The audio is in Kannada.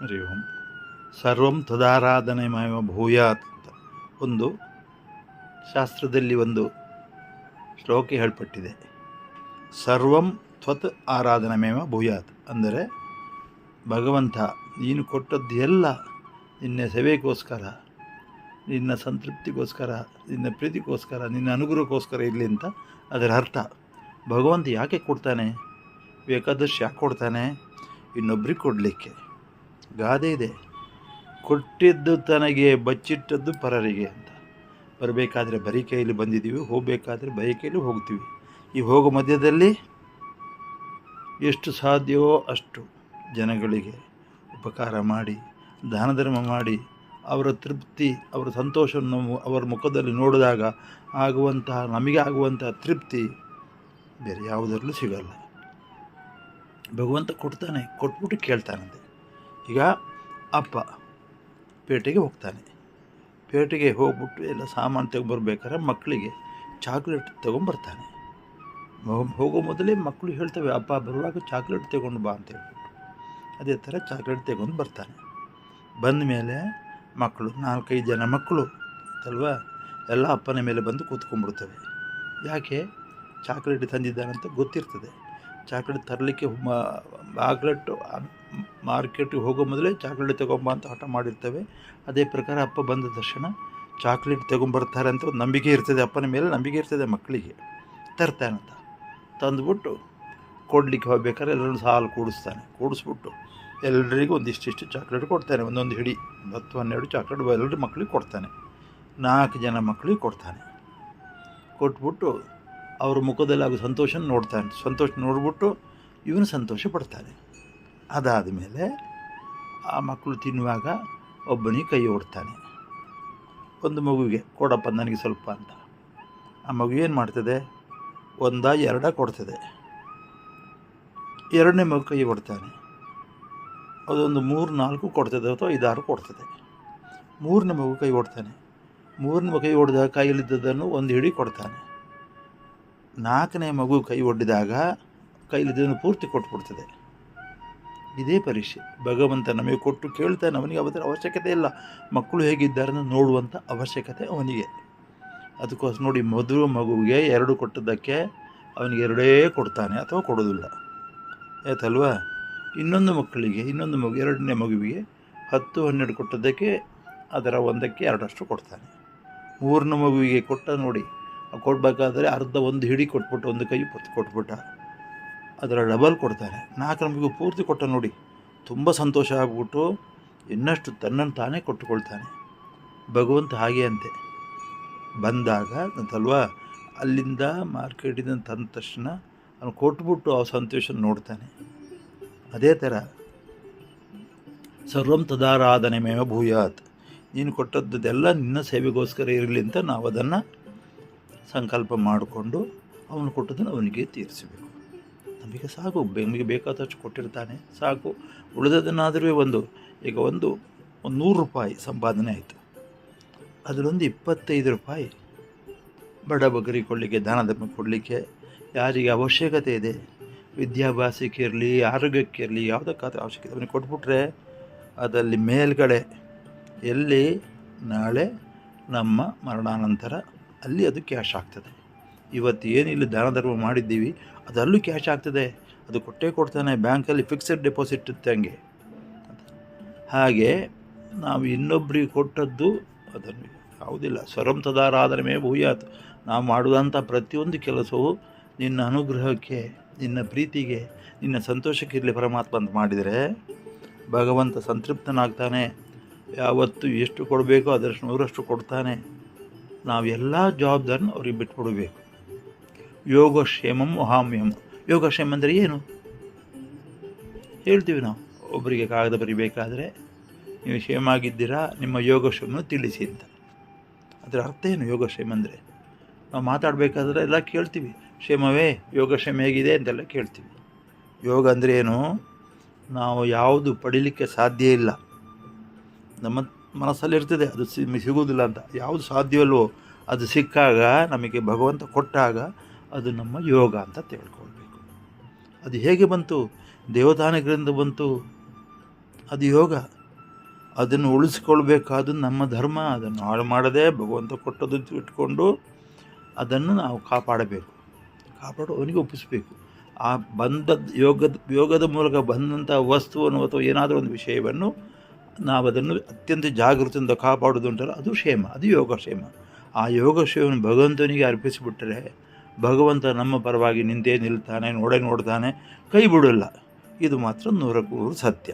ಹರಿ ಓಂ. ಸರ್ವಂ ತದಾರಾಧನೆಮಯ ಭೂಯಾತ್ ಅಂತ ಒಂದು ಶಾಸ್ತ್ರದಲ್ಲಿ ಒಂದು ಶ್ಲೋಕ ಹೇಳ್ಪಟ್ಟಿದೆ. ಸರ್ವಂ ತ್ವತ್ ಆರಾಧನೆಮೇವ ಭೂಯಾತ್ ಅಂದರೆ ಭಗವಂತ ನೀನು ಕೊಟ್ಟದ್ದು ಎಲ್ಲ ನಿನ್ನ ಸೇವೆಗೋಸ್ಕರ, ನಿನ್ನ ಸಂತೃಪ್ತಿಗೋಸ್ಕರ, ನಿನ್ನ ಪ್ರೀತಿಗೋಸ್ಕರ, ನಿನ್ನ ಅನುಗ್ರಹಕ್ಕೋಸ್ಕರ ಇರಲಿ ಅಂತ ಅದರ ಅರ್ಥ. ಭಗವಂತ ಯಾಕೆ ಕೊಡ್ತಾನೆ? ಬೇಕಾದಷ್ಟು ಯಾಕೆ ಕೊಡ್ತಾನೆ? ಇನ್ನೊಬ್ರಿಗೆ ಕೊಡಲಿಕ್ಕೆ. ಗಾದೆ ಇದೆ. ಕೊಟ್ಟಿದ್ದು ತನಗೆ ಬಚ್ಚಿಟ್ಟದ್ದು ಪರರಿಗೆ ಅಂತ. ಬರಬೇಕಾದ್ರೆ ಬರೀ ಕೈಯಲ್ಲಿ ಬಂದಿದ್ದೀವಿ, ಹೋಗಬೇಕಾದ್ರೆ ಬರೀ ಕೈಯಲ್ಲಿ ಹೋಗ್ತೀವಿ. ಈ ಹೋಗೋ ಮಧ್ಯದಲ್ಲಿ ಎಷ್ಟು ಸಾಧ್ಯವೋ ಅಷ್ಟು ಜನಗಳಿಗೆ ಉಪಕಾರ ಮಾಡಿ, ದಾನ ಧರ್ಮ ಮಾಡಿ, ಅವರ ತೃಪ್ತಿ, ಅವರ ಸಂತೋಷವನ್ನು ಅವರ ಮುಖದಲ್ಲಿ ನೋಡಿದಾಗ ಆಗುವಂತಹ, ನಮಗೆ ಆಗುವಂತಹ ತೃಪ್ತಿ ಬೇರೆ ಯಾವುದರಲ್ಲೂ ಸಿಗಲ್ಲ. ಭಗವಂತ ಕೊಡ್ತಾನೆ, ಕೊಟ್ಬಿಟ್ಟು ಕೇಳ್ತಾನಂತೆ. ಈಗ ಅಪ್ಪ ಪೇಟೆಗೆ ಹೋಗ್ತಾನೆ. ಪೇಟೆಗೆ ಹೋಗ್ಬಿಟ್ಟು ಎಲ್ಲ ಸಾಮಾನು ತಗೊಂಬರ್ಬೇಕಾದ್ರೆ ಮಕ್ಕಳಿಗೆ ಚಾಕ್ಲೇಟ್ ತೊಗೊಂಬರ್ತಾನೆ. ಹೋಗೋ ಮೊದಲೇ ಮಕ್ಕಳು ಹೇಳ್ತವೆ, ಅಪ್ಪ, ಬರುವಾಗ ಚಾಕ್ಲೇಟ್ ತಗೊಂಡು ಬಾ ಅಂತ ಹೇಳ್ಬಿಟ್ಟು. ಅದೇ ಥರ ಚಾಕ್ಲೇಟ್ ತಗೊಂಡು ಬರ್ತಾನೆ. ಬಂದ ಮೇಲೆ ಮಕ್ಕಳು, ನಾಲ್ಕೈದು ಜನ ಮಕ್ಕಳು, ಅಲ್ವಾ? ಎಲ್ಲ ಅಪ್ಪನ ಮೇಲೆ ಬಂದು ಕೂತ್ಕೊಂಡ್ಬಿಡ್ತವೆ. ಯಾಕೆ? ಚಾಕ್ಲೇಟ್ ತಂದಿದ್ದಾನಂತ ಗೊತ್ತಿರ್ತದೆ. ಚಾಕ್ಲೇಟ್ ತರಲಿಕ್ಕೆ ಚಾಕ್ಲೇಟು ಮಾರ್ಕೆಟಿಗೆ ಹೋಗೋ ಮೊದಲೇ ಚಾಕ್ಲೇಟ್ ತಗೊಂಬ ಅಂತ ಹಠ ಮಾಡಿರ್ತವೆ. ಅದೇ ಪ್ರಕಾರ ಅಪ್ಪ ಬಂದ ತಕ್ಷಣ ಚಾಕ್ಲೇಟ್ ತಗೊಂಬರ್ತಾರೆ ಅಂತ ಒಂದು ನಂಬಿಕೆ ಇರ್ತದೆ ಅಪ್ಪನ ಮೇಲೆ, ನಂಬಿಕೆ ಇರ್ತದೆ ಮಕ್ಕಳಿಗೆ. ತರ್ತಾನಂತ ತಂದುಬಿಟ್ಟು ಕೊಡ್ಲಿಕ್ಕೆ ಹೋಗ್ಬೇಕಾದ್ರೆ ಎಲ್ಲರೂ ಸಾಲು ಕೂಡಿಸ್ತಾನೆ. ಕೂಡಿಸ್ಬಿಟ್ಟು ಎಲ್ಲರಿಗೂ ಒಂದಿಷ್ಟಿಷ್ಟು ಚಾಕ್ಲೇಟ್ ಕೊಡ್ತಾನೆ. ಒಂದೊಂದು ಹಿಡಿ, ಹತ್ತು, ಹನ್ನೆರಡು ಚಾಕ್ಲೇಟ್ ಎಲ್ಲರೂ ಮಕ್ಕಳಿಗೆ ಕೊಡ್ತಾನೆ. ನಾಲ್ಕು ಜನ ಮಕ್ಕಳಿಗೆ ಕೊಡ್ತಾನೆ. ಕೊಟ್ಬಿಟ್ಟು ಅವ್ರ ಮುಖದಲ್ಲಿ ಆಗೋ ಸಂತೋಷ ನೋಡ್ತಾನೆ. ಸಂತೋಷ ನೋಡ್ಬಿಟ್ಟು ಇವನು ಸಂತೋಷ ಪಡ್ತಾನೆ. ಅದಾದ ಮೇಲೆ ಆ ಮಕ್ಕಳು ತಿನ್ನುವಾಗ ಒಬ್ಬನಿಗೆ ಕೈ ಓಡ್ತಾನೆ. ಒಂದು ಮಗುವಿಗೆ, ಕೊಡಪ್ಪ, ನನಗೆ ಸ್ವಲ್ಪ ಅಂತ. ಆ ಮಗು ಏನು ಮಾಡ್ತದೆ? ಒಂದ, ಎರಡ ಕೊಡ್ತದೆ. ಎರಡನೇ ಮಗು ಕೈ ಕೊಡ್ತಾನೆ ಅದೊಂದು ಮೂರು, ನಾಲ್ಕು ಕೊಡ್ತದೆ ಅಥವಾ ಐದಾರು ಕೊಡ್ತದೆ. ಮೂರನೇ ಮಗು ಕೈ ಓಡ್ತಾನೆ. ಮೂರನೇ ಮಗು ಕೈ ಹೊಡೆದಾಗ ಕೈಯಲ್ಲಿದ್ದದನ್ನು ಒಂದು ಹಿಡಿ ಕೊಡ್ತಾನೆ. ನಾಲ್ಕನೇ ಮಗು ಕೈ ಒಡ್ಡಿದಾಗ ಕೈಲಿದ್ದನ್ನು ಪೂರ್ತಿ ಕೊಟ್ಬಿಡ್ತದೆ. ಇದೇ ಪರೀಕ್ಷೆ. ಭಗವಂತ ನಮಗೆ ಕೊಟ್ಟು ಕೇಳ್ತಾನೆ, ಅವನಿಗೆ ಅವರ ಅವಶ್ಯಕತೆ ಇಲ್ಲ. ಮಕ್ಕಳು ಹೇಗಿದ್ದಾರೆ ನೋಡುವಂಥ ಅವಶ್ಯಕತೆ ಅವನಿಗೆ. ಅದಕ್ಕೋಸ್ಕರ ನೋಡಿ ಮದುವೆ ಮಗುವಿಗೆ ಎರಡು ಕೊಟ್ಟದ್ದಕ್ಕೆ ಅವನಿಗೆ ಎರಡೇ ಕೊಡ್ತಾನೆ ಅಥವಾ ಕೊಡೋದಿಲ್ಲ. ಆಯ್ತಲ್ವಾ? ಇನ್ನೊಂದು ಮಕ್ಕಳಿಗೆ, ಇನ್ನೊಂದು ಮಗು, ಎರಡನೇ ಮಗುವಿಗೆ ಹತ್ತು, ಹನ್ನೆರಡು ಕೊಟ್ಟದ್ದಕ್ಕೆ ಅದರ ಒಂದಕ್ಕೆ ಎರಡಷ್ಟು ಕೊಡ್ತಾನೆ. ಮೂರನೇ ಮಗುವಿಗೆ ಕೊಟ್ಟ ನೋಡಿ, ಕೊಡಬೇಕಾದ್ರೆ ಅರ್ಧ ಒಂದು ಹಿಡಿ ಕೊಟ್ಬಿಟ್ಟು, ಒಂದು ಕೈ ಕೊಟ್ಬಿಟ್ಟ. ಅದರ ಡಬಲ್ ಕೊಡ್ತಾನೆ ನಾಲ್ಕು ನಮಗೂ ಪೂರ್ತಿ ಕೊಟ್ಟ ನೋಡಿ, ತುಂಬ ಸಂತೋಷ ಆಗ್ಬಿಟ್ಟು ಇನ್ನಷ್ಟು ತನ್ನನ್ನು ತಾನೇ ಕೊಟ್ಟುಕೊಳ್ತಾನೆ. ಭಗವಂತ ಹಾಗೆ ಅಂತೆ. ಬಂದಾಗ ಅಂತಲ್ವಾ, ಅಲ್ಲಿಂದ ಮಾರ್ಕೆಟಿಂದ ತಂದ ತಕ್ಷಣ ಅವನು ಕೊಟ್ಬಿಟ್ಟು ಆ ಸಂತೋಷ ನೋಡ್ತಾನೆ. ಅದೇ ಥರ ಸರ್ವಂ ತದಾರಾಧನೆ ಮೇವ ಭೂಯಾತ್. ನೀನು ಕೊಟ್ಟದ್ದೆಲ್ಲ ನಿನ್ನ ಸೇವೆಗೋಸ್ಕರ ಇರಲಿ ಅಂತ ನಾವು ಅದನ್ನು ಸಂಕಲ್ಪ ಮಾಡಿಕೊಂಡು ಅವನು ಕೊಟ್ಟದನ್ನು ಅವನಿಗೆ ತೀರಿಸಬೇಕು. ನಮಗೆ ಸಾಕು ನಮಗೆ ಬೇಕಾದಷ್ಟು ಕೊಟ್ಟಿರ್ತಾನೆ, ಸಾಕು. ಉಳಿದದನ್ನಾದರೂ ಒಂದು, ಈಗ ಒಂದು ಒಂದು ನೂರು ರೂಪಾಯಿ ಸಂಪಾದನೆ ಆಯಿತು. ಅದರೊಂದು ಇಪ್ಪತ್ತೈದು ರೂಪಾಯಿ ಬಡ ಬಗರಿ ಕೊಡಲಿಕ್ಕೆ, ದಾನ ಧರ್ಮ ಕೊಡಲಿಕ್ಕೆ ಯಾರಿಗೆ ಅವಶ್ಯಕತೆ ಇದೆ? ವಿದ್ಯಾಭ್ಯಾಸಕ್ಕೆ ಇರಲಿ, ಆರೋಗ್ಯಕ್ಕೆ ಇರಲಿ, ಯಾವುದಕ್ಕಾದ್ರೂ ಅವಶ್ಯಕತೆ ಅವನಿಗೆ ಕೊಟ್ಬಿಟ್ರೆ ಅದರಲ್ಲಿ ಮೇಲ್ಗಡೆ ಎಲ್ಲಿ, ನಾಳೆ ನಮ್ಮ ಮರಣಾನಂತರ ಅಲ್ಲಿ ಅದು ಕ್ಯಾಶ್ ಆಗ್ತದೆ. ಇವತ್ತು ಏನು ಇಲ್ಲಿ ದಾನ ಧರ್ಮ ಮಾಡಿದ್ದೀವಿ ಅದರಲ್ಲೂ ಕ್ಯಾಶ್ ಆಗ್ತದೆ. ಅದು ಕೊಟ್ಟೇ ಕೊಡ್ತಾನೆ, ಬ್ಯಾಂಕಲ್ಲಿ ಫಿಕ್ಸೆಡ್ ಡೆಪಾಸಿಟ್ ಇದ್ದಂಗೆ ಹಾಗೆ. ನಾವು ಇನ್ನೊಬ್ಬರಿಗೆ ಕೊಟ್ಟದ್ದು ಅದನ್ನು ಯಾವುದಿಲ್ಲ, ಸ್ವರಂ ತದಾರಾಧನೆ ಭೂಯಾತ್. ನಾವು ಮಾಡುವಂಥ ಪ್ರತಿಯೊಂದು ಕೆಲಸವು ನಿನ್ನ ಅನುಗ್ರಹಕ್ಕೆ, ನಿನ್ನ ಪ್ರೀತಿಗೆ, ನಿನ್ನ ಸಂತೋಷಕ್ಕೆ ಇರಲಿ ಪರಮಾತ್ಮ ಅಂತ ಮಾಡಿದರೆ ಭಗವಂತ ಸಂತೃಪ್ತನಾಗ್ತಾನೆ. ಯಾವತ್ತು ಎಷ್ಟು ಕೊಡಬೇಕೋ ಅದರಷ್ಟು ನೂರಷ್ಟು ಕೊಡ್ತಾನೆ. ನಾವೆಲ್ಲ ಜವಾಬ್ದಾರಿನ ಅವ್ರಿಗೆ ಬಿಟ್ಕೊಡ್ಬೇಕು ಯೋಗಕ್ಷೇಮಂ ಮಹಾಮ್ಯಂ ಯೋಗಕ್ಷೇಮ ಅಂದರೆ ಏನು? ಹೇಳ್ತೀವಿ ನಾವು. ಒಬ್ಬರಿಗೆ ಕಾಗದ ಬರಿಬೇಕಾದರೆ ನೀವು ಕ್ಷೇಮ ಆಗಿದ್ದೀರಾ ನಿಮ್ಮ ಯೋಗಕ್ಷೇಮವನ್ನು ತಿಳಿಸಿ ಅಂತ. ಅದರ ಅರ್ಥ ಏನು ಯೋಗಕ್ಷೇಮ ಅಂದರೆ? ನಾವು ಮಾತಾಡಬೇಕಾದ್ರೆ ಎಲ್ಲ ಕೇಳ್ತೀವಿ. ಕ್ಷೇಮವೇ, ಯೋಗಕ್ಷೇಮ ಹೇಗಿದೆ ಅಂತೆಲ್ಲ ಕೇಳ್ತೀವಿ. ಯೋಗ ಅಂದರೆ ಏನು? ನಾವು ಯಾವುದು ಪಡೀಲಿಕ್ಕೆ ಸಾಧ್ಯ ಇಲ್ಲ. ನಮ್ಮ ಮನಸ್ಸಲ್ಲಿರ್ತದೆ ಅದು ಸಿಗುವುದಿಲ್ಲ ಅಂತ. ಯಾವುದು ಸಾಧ್ಯವಲ್ವೋ, ಅದು ಸಿಕ್ಕಾಗ ನಮಗೆ ಭಗವಂತ ಕೊಟ್ಟಾಗ ಅದು ನಮ್ಮ ಯೋಗ ಅಂತ ತಿಳ್ಕೊಳ್ಬೇಕು. ಅದು ಹೇಗೆ ಬಂತು? ದೇವತಾನಗಳಿಂದ ಬಂತು. ಅದು ಯೋಗ. ಅದನ್ನು ಉಳಿಸ್ಕೊಳ್ಬೇಕಾದ್ದು ನಮ್ಮ ಧರ್ಮ, ಅದನ್ನು ಹಾಳು ಮಾಡದೆ ಭಗವಂತ ಕೊಟ್ಟದ್ದು ಇಟ್ಕೊಂಡು ಅದನ್ನು ನಾವು ಕಾಪಾಡಬೇಕು. ಕಾಪಾಡು, ಅವನಿಗೆ ಒಪ್ಪಿಸಬೇಕು. ಆ ಬಂದ ಯೋಗದ ಯೋಗದ ಮೂಲಕ ಬಂದಂಥ ವಸ್ತುವನ್ನು ಅಥವಾ ಏನಾದರೂ ಒಂದು ವಿಷಯವನ್ನು ನಾವು ಅದನ್ನು ಅತ್ಯಂತ ಜಾಗೃತಿಯಿಂದ ಕಾಪಾಡೋದು ಉಂಟಲ್ಲ ಅದು ಕ್ಷೇಮ. ಅದು ಯೋಗಕ್ಷೇಮ ಆ ಯೋಗಕ್ಷೇಮವನ್ನು ಭಗವಂತನಿಗೆ ಅರ್ಪಿಸಿಬಿಟ್ಟರೆ ಭಗವಂತ ನಮ್ಮ ಪರವಾಗಿ ನಿಂತೇ ನಿಲ್ತಾನೆ ನೋಡೇ ನೋಡ್ತಾನೆ ಕೈ ಬಿಡೋಲ್ಲ. ಇದು ಮಾತ್ರ ನೂರಕ್ಕೂ ನೂರು ಸತ್ಯ.